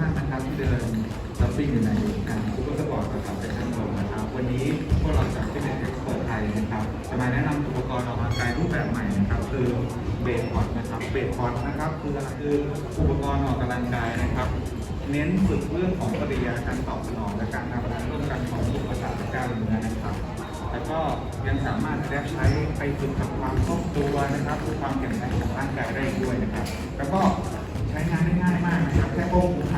ท่านนะครับที่เดินช้อปปิ้งอยู่ในการซูเปอร์สปอร์ตกับแฟชั่นโชว์นะครับ วันนี้พวกเราจากที่เป็นเอ็กซ์เปิดไทยนะครับจะมาแนะนำอุปกรณ์ออกกำลังกายรูปแบบใหม่นะครับ คือเบสพอร์ดนะครับเบสพอร์ดนะครับคืออะไรคืออุปกรณ์ออกกำลังกายนะครับ เน้นฝึกเรื่องของปฏิกิริยาการตอบสนองและการทำงานร่วมกันของระบบประสาทและกล้ามเนื้อนะครับแล้วก็ยังสามารถแยกใช้ไปฝึกกับความคล่องตัวนะครับฝึกความแข็งแรงของร่างกายได้ด้วยนะครับ แล้วก็ใช้งานได้ง่ายมากนะครับแค่โป้งผ่า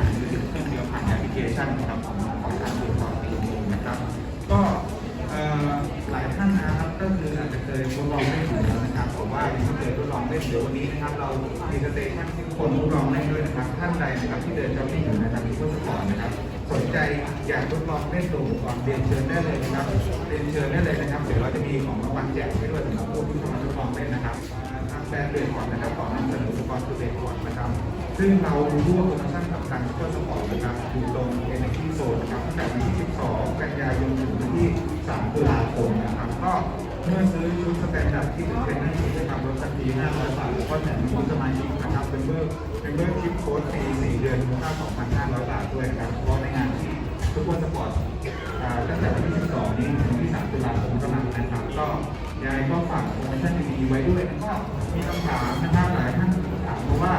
ลองเล่นตัวอุกรณ์เรียนเชิญได้เลยนะครับเรียนเชิญได้เลยนะครับ เดี๋ยวเราจะมีของรางวัลแจกไว้ด้วยสำหรับผู้ที่เข้ามาทดลองเล่นนะครับทางแบรนด์เบรก่อนนะครับก่อนนำเสนออุปกรณ์คือเบรก่อนนะครับ ซึ่งเรารู้ว่าโปรโมชั่นสำคัญเพื่อสปอร์ตนะครับอยู่ตรง Energy Zone นะครับตั้งแต่วันที่ 12 กันยายนถึงวันที่ 3 ตุลาคมนะครับก็เมื่อซื้อชุดสแตนดาร์ดที่ถึงเป็นหน้าที่นะครับลดทันที500บาทแล้วก็แถมชุดสมาชิกนะครับเป็นเบอร์เป็นเบอร์ชิปโค้ดฟรี4เดือนมูลค่า2,500 บาทด้วยนะครับเพราะในงาน ทุกคนสปอร์ตตั้งแต่วันที่ 12 นี้ถึงวันที่ 3 ตุลาคมเท่านั้นนะครับ ก็ยังไงก็ฝากโปรโมชั่นดีๆไว้ด้วยแล้วก็มีคำถามนะครับหลายท่านถามมาว่า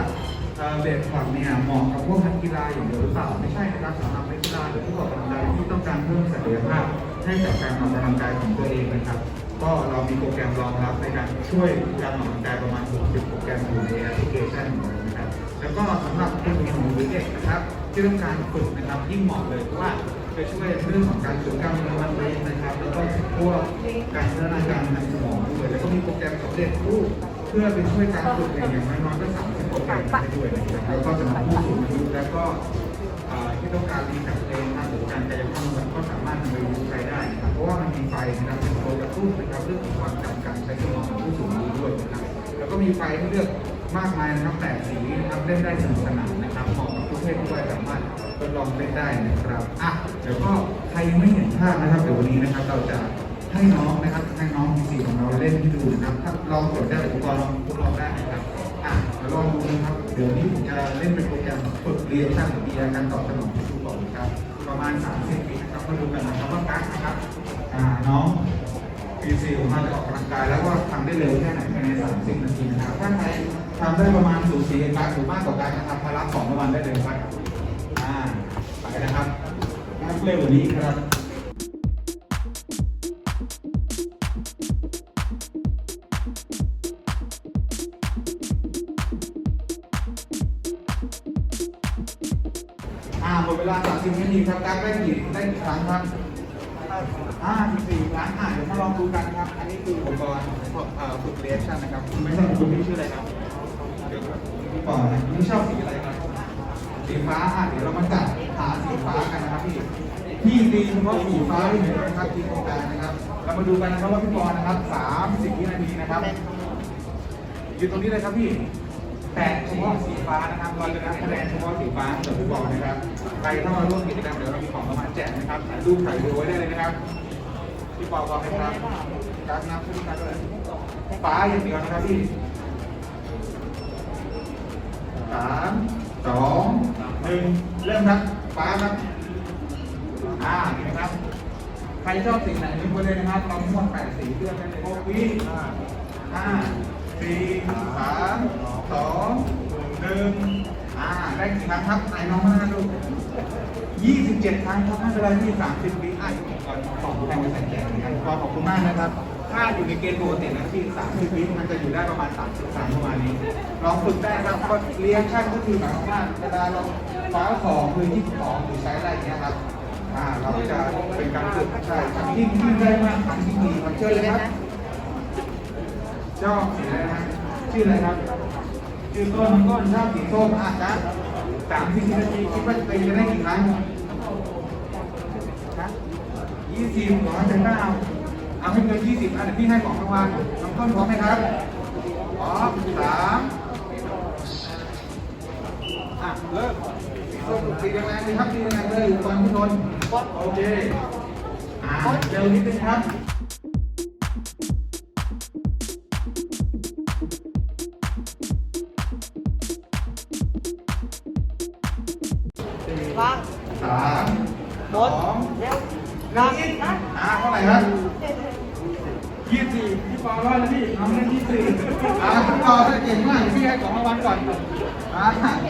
เอ่อเบสพอร์ตเนี่ยเหมาะกับพวกนักกีฬาอย่างเดียวหรือเปล่าไม่ใช่นะครับสำหรับนักกีฬาหรือผู้ออกกำลังกายที่ต้องการเพิ่มศักยภาพให้กับการออกกำลังกายของตัวเองนะครับ ก็เรามีโปรแกรมรองรับในการช่วยการออกกำลังกายประมาณ 60 โปรแกรมอยู่ในแอปพลิเคชันของเรานะครับแล้วก็สำหรับคนหนุ่มหรือเด็กนะครับ ที่ต้องการฝึกนะครับยิ่งเหมาะเลยเพราะว่าจะช่วยเรื่องของการฝึกกล้ามเนื้อมัดเองนะครับ แล้วก็พวกการพัฒนาการทางสมองด้วยแล้วก็มีโปรแกรมสำเร็จรูปเพื่อไปช่วยการฝึกเนี่ยอย่างน้อยๆก็30โปรแกรมได้ด้วยนะครับแล้วก็สำหรับผู้สูงอายุแล้วก็ที่ต้องการรีแคปเพลงนะหรือการกายภาพบำบัดก็สามารถนำไปใช้ได้นะครับเพราะว่ามันมีไฟนะครับเป็นตัวกระตุ้นนะครับเรื่องของความจำการใช้สมองของผู้สูงอายุด้วยนะครับแล้วก็มีไฟให้เลือกมากมายนะครับแปดสีนะครับเล่นได้สนุกสนานนะครับเหมาะ กับทุกเพศทุกวัยสามารถทดลองเล่นได้นะครับอะเดี๋ยวก็ใครยังไม่เห็นภาพนะครับเดี๋ยววันนี้นะครับเราจะให้น้องนะครับให้น้องมีสีของเราเล่นให้ดูนะครับถ้าลองกดได้อุปกรณ์ลองทดลองได้นะครับอะเดี๋ยวลองดูนะครับเดี๋ยวนี้ผมจะเล่นเป็นโปรแกรมฝึกเรียนช่างปีการตอบสนองที่ดูก่อนนะครับประมาณ30ปีนะครับมาดูกันนะครับว่ากั๊กนะครับอ่าน้องปีซีผมมาจะออกกำลังกายแล้วว่าทำได้เร็วแค่ไหนภายใน30นาทีนะครับถ้าใคร ทำได้ประมาณสูสีการหรือมากกว่าการนะครับมารับของรางวัลได้เลยครับอ่าไปนะครับนักเร็วกว่านี้ครับอ่าหมดเวลา30นาทีครับการได้กี่ได้กี่ครั้งครับอ่า14ครั้งอ่าเดี๋ยวมาลองดูกันครับ อันนี้คืออุปกรณ์เอ่อฝึกเรียนชั่นนะครับ ไม่ใช่คุณพี่ชื่ออะไรครับ ดี๋ยวครับพี่ปอนะพี่ชอบสีอะไรครับสีฟ้าอะเดี๋ยวเรามาจัดหาสีฟ้ากันนะครับพี่พี่ตีเฉพาะสีฟ้าที่เห็นนะครับที่โครงการนะครับ เรามาดูกันนะครับว่าพี่ปอนะครับ30วินาทีนะครับอยู่ตรงนี้เลยครับพี่แตะเฉพาะสีฟ้านะครับเราจะนับคะแนนเฉพาะสีฟ้ากับผู้บอกนะครับ ใครเข้ามาร่วมกิจกรรมเดี๋ยวเรามีของรางวัลแจกนะครับถ่ายรูปถ่ายวิดีโอไว้ได้เลยนะครับ พี่ปอบอกไหมครับการนับผู้การด้วยฟ้าอย่างเดียวนะครับพี่ สามสองหนึ่งเริ่มครับฟ้าครับอ่าเห็นไหมครับ ใครชอบสีไหนยกมือเลยนะครับเราทั้งหมดแปดสีเลือกได้เลยโอ้ยห้าสี่สามสองหนึ่งอ่าได้กี่ครั้งครับไหนน้องมาดูยี่สิบเจ็ดครั้งครับไม่เป็นไรที่สามสิบวิอะก่อนของแทนไปใส่แจกนะครับขอขอบคุณมากนะครับ ถ้าอยู่ในเกณฑ์ปกตินะที่สามสิบวิมันจะอยู่ได้ประมาณสามสิบครั้งประมาณนี้ลองฝึกได้ครับก็เรียนชั่นก็คือหมายความว่าเวลาเราฟ้าของพื้นที่ของหรือใช้อะไรอย่างเงี้ยครับอ่าเราจะเป็นการฝึกใช่ครับยิ่งยิ่งได้มากครั้งยิ่งดีครับเชิญเลยครับชอบสีอะไรนะชื่ออะไรครับชื่อต้นต้นชอบสีส้มอะครับสามสิบนาทีคิดว่าตัวเองจะได้กี่ครั้งยี่สิบร้อจะเก้า เอาให้เกินยี่สิบอะเดี๋ยวพี่ให้ของรางวัลน้องต้นพร้อมไหมครับพร้อมสามอะเริ่มส้มสีแดงๆเลยครับสีแดงๆเลยอุปกรณ์ผู้ชนโอเคอ่าเร็วนิดนึงครับสี่วางสามบสอนงเร็วหนึ่งอีกอ่าเท่าไหร่ครับ ยี่สิบสี่พี่ปอรอดแล้วพี่น้องเล่นยี่สิบสี่อ่าพี่ปอเก่งมากพี่ให้ของรางวัลก่อนอ่า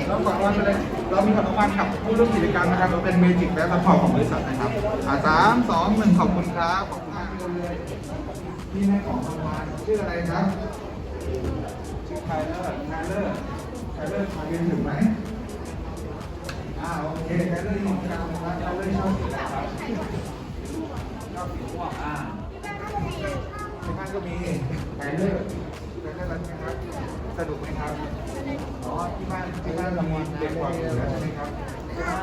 เราของรางวัลไปเลย เรามีของรางวัลกับผู้ร่วมกิจกรรมนะครับเราเป็นเมจิกและซัพพอร์ตของบริษัทนะครับอ่าสามสองหนึ่งขอบคุณครับขอบคุณมากเลยพี่ให้ของรางวัลชื่ออะไรครับชื่อไทเลอร์ไทเลอร์ไทเลอร์มาเรียนถึงไหมอ่าโอเคไทเลอร์ของเรานะครับไทเลอร์ชอบสีอะไรครับชอบสีม่วงอ่า ที่บ้านก็มีแต่เลอร์ไทเลอร์รักไหมครับสนุกไหมครับอ๋อที่บ้านที่บ้านมีเด็กกว่าอยู่แล้วใช่ไหมครับใช่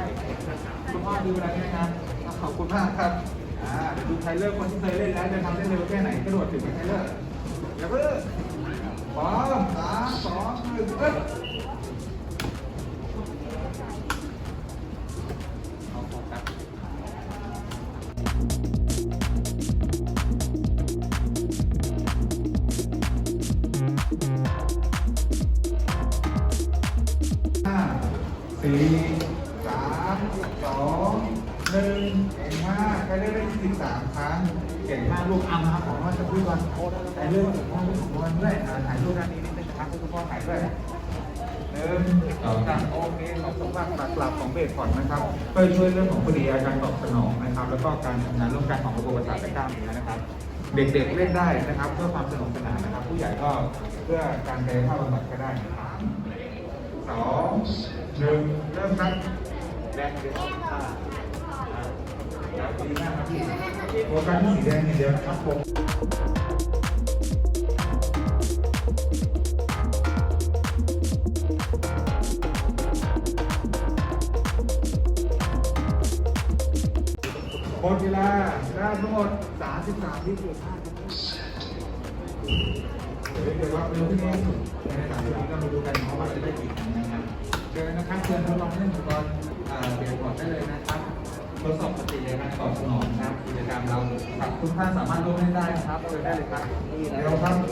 คุณพ่อดูอะไรไหมครับขอบคุณมากครับอ่าดูไทเลอร์คนที่เคยเล่นแล้วจะทำได้เร็วแค่ไหนกระโดดถึงไหมไทเลอร์อย่าเพิ่งสองสามสองหนึ่งเอ้ย สี่สามสองหนึ่งเก่งมากใครได้ได้สิบสามครั้งเก่งมากลูกอามาของว่าจะพูดก่อนใส่เรื่องของว่าของวันด้วยถ่ายรูปด้านนี้นิดนึงนะครับคุณพ่อถ่ายด้วยหนึ่งสองสามโอเคขอบคุณมากหลักของเบสก่อนนะครับก็ช่วยเรื่องของปฏิกิริยาการตอบสนองนะครับ แล้วก็การทำงานร่วมกันของระบบประสาทและกล้ามเนื้อนะครับ เด็กๆเล่นได้นะครับ เพื่อความสนุกสนานนะครับ ผู้ใหญ่ก็เพื่อการกายภาพบำบัดก็ได้นะครับสอง หนึ่งเริ่มครับแดงเดียวอ่าอ่าดีมากครับพี่โฟกัสที่สีแดงอย่างเดียวนะครับผมหมดเวลาได้ทั้งหมด 33ที่คือ5เดี๋ยวเดี๋ยวเราไปดูที่นี่ในสามที่นี้เราไปดูกันเพราะว่าจะได้กี่คะแนน นะครับเชิญนะครับเชิญทดลองเล่นอุปกรณ์เอ่อเบลบอร์ดได้เลยนะครับทดสอบปฏิกิริยาการตอบสนองนะครับกิจกรรมเราครับทุกท่านสามารถร่วมเล่นได้นะครับเชิญได้เลยครับเดี๋ยวครับ15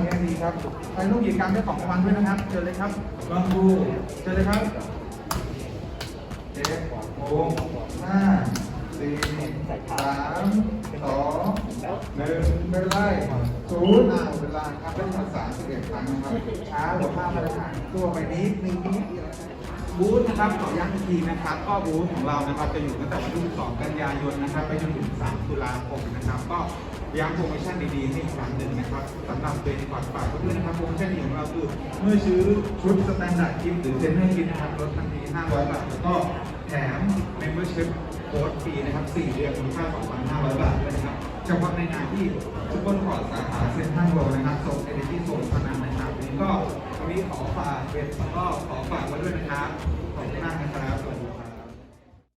วินาทีครับใครร่วมกิจกรรมได้ของรางวัลด้วยนะครับเชิญเลยครับลองดูเชิญเลยครับเจ็ดหกห้าสี่สามสอง หนึ่งเป็นไรศูนย์อ่าเวลาครับเป็นภาษาสิบเอ็ดครั้งนะครับช้ากว่าค่ามาตรฐานตัวไปนิดนึงนิดเดียวบูธนะครับขอย้ำอีกทีนะครับ ก็บูธของเรานะครับจะอยู่ตั้งแต่วันที่2กันยายนนะครับ ไปจนถึง 3 ตุลาคมนะครับ ก็ย้ำโปรโมชั่นดีๆให้อีกครั้งหนึ่งนะครับสำหรับเป็นก่อนฝากไว้ด้วยนะครับโปรโมชั่นของเราคือเมื่อซื้อชุดสแตนดาร์ดกิฟหรือเซนเนอร์กิฟนะครับลดทันที500บาทแล้วก็แถม membership โค้ดฟรีนะครับ4เดือนมูลค่า2,500 บาทด้วยนะครับ ฉพาะในงานที่ทุกคนขอสาขาเซ็นทรัลโลนะครับโซนเอเนจีโซนเท่านั้นนะครับนนี้ก็วันนี้ขอฝากเป็นแล้วก็ขอฝากไว้ด้วยนะครับขอบคุณมากนะครับสวัสดีครับ